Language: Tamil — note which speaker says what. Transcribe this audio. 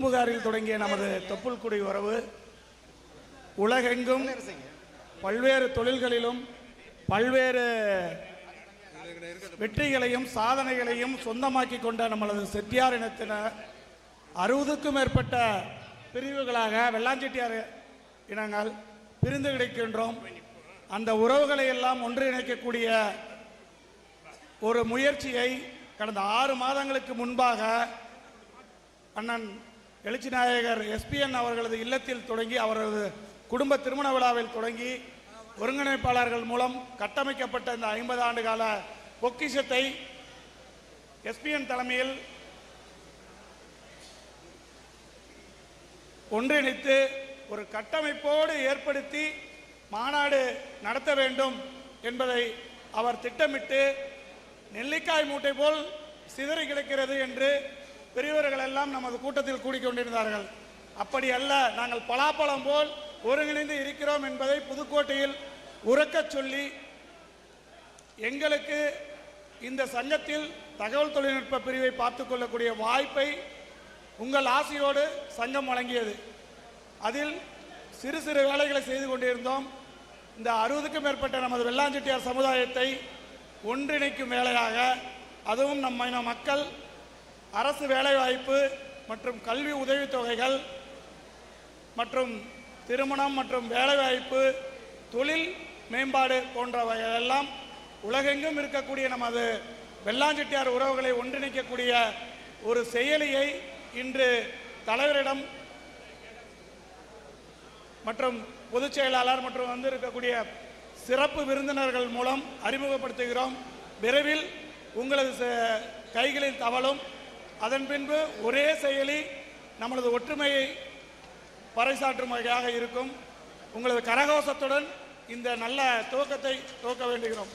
Speaker 1: பூம்புகாரில் தொடங்கிய நமது தொப்புள்குடி உறவு உலகெங்கும் பல்வேறு தொழில்களிலும் பல்வேறு வெற்றிகளையும் சாதனைகளையும் சொந்தமாக்கி கொண்ட நம்மளது செட்டியார் இனத்தினர் அறுபதுக்கும் மேற்பட்ட பிரிவுகளாக வெள்ளாஞ்செட்டியார் இனங்கள் பிரிந்து கிடைக்கின்றோம். அந்த உறவுகளை எல்லாம் ஒன்றிணைக்கக்கூடிய ஒரு முயற்சியை கடந்த ஆறு மாதங்களுக்கு முன்பாக அண்ணன் எழுச்சி நாயகர் எஸ்பிஎன் அவர்களது இல்லத்தில் தொடங்கி அவரது குடும்ப திருமண விழாவில் தொடங்கி ஒருங்கிணைப்பாளர்கள் மூலம் கட்டமைக்கப்பட்ட இந்த ஐம்பது ஆண்டு கால பொக்கிஷத்தை எஸ்பிஎன் தலைமையில் ஒன்றிணைத்து ஒரு கட்டமைப்போடு ஏற்படுத்தி மாநாடு நடத்த வேண்டும் என்பதை அவர் திட்டமிட்டு நெல்லிக்காய் மூட்டை போல் சிதறி கிடக்கிறது என்று பெரியவர்கள் எல்லாம் நமது கூட்டத்தில் கூடிக்கொண்டிருந்தார்கள். அப்படி அல்ல நாங்கள் பலாப்பழம் போல் ஒருங்கிணைந்து இருக்கிறோம் என்பதை புதுக்கோட்டையில் உறக்கச் சொல்லி எங்களுக்கு இந்த சங்கத்தில் தகவல் தொழில்நுட்ப பிரிவை பார்த்து கொள்ளக்கூடிய வாய்ப்பை உங்கள் ஆசையோடு சங்கம் வழங்கியது. அதில் சிறு சிறு வேலைகளை செய்து கொண்டிருந்தோம். இந்த அறுபதுக்கும் மேற்பட்ட நமது வெள்ளாஞ்செட்டியார் சமுதாயத்தை ஒன்றிணைக்கும் வேலையாக அதுவும் நம்ம மக்கள் அரசு வேலைவாய்ப்பு மற்றும் கல்வி உதவித்தொகைகள் மற்றும் திருமணம் மற்றும் வேலைவாய்ப்பு தொழில் மேம்பாடு போன்றவைகளெல்லாம் உலகெங்கும் இருக்கக்கூடிய நமது வெள்ளாஞ்செட்டியார் உறவுகளை ஒன்றிணைக்கக்கூடிய ஒரு செயலியை இன்று தலைவரிடம் மற்றும் பொதுச் செயலாளர் மற்றும் வந்து இருக்கக்கூடிய சிறப்பு விருந்தினர்கள் மூலம் அறிமுகப்படுத்துகிறோம். விரைவில் உங்களது கைகளில் தவளும் அதன் பின்பு ஒரே செயலி நமது ஒற்றுமையை பறைசாற்றும் வகையாக இருக்கும். உங்களது கரகோசத்துடன் இந்த நல்ல துவக்கத்தை துவக்க வேண்டுகிறோம்.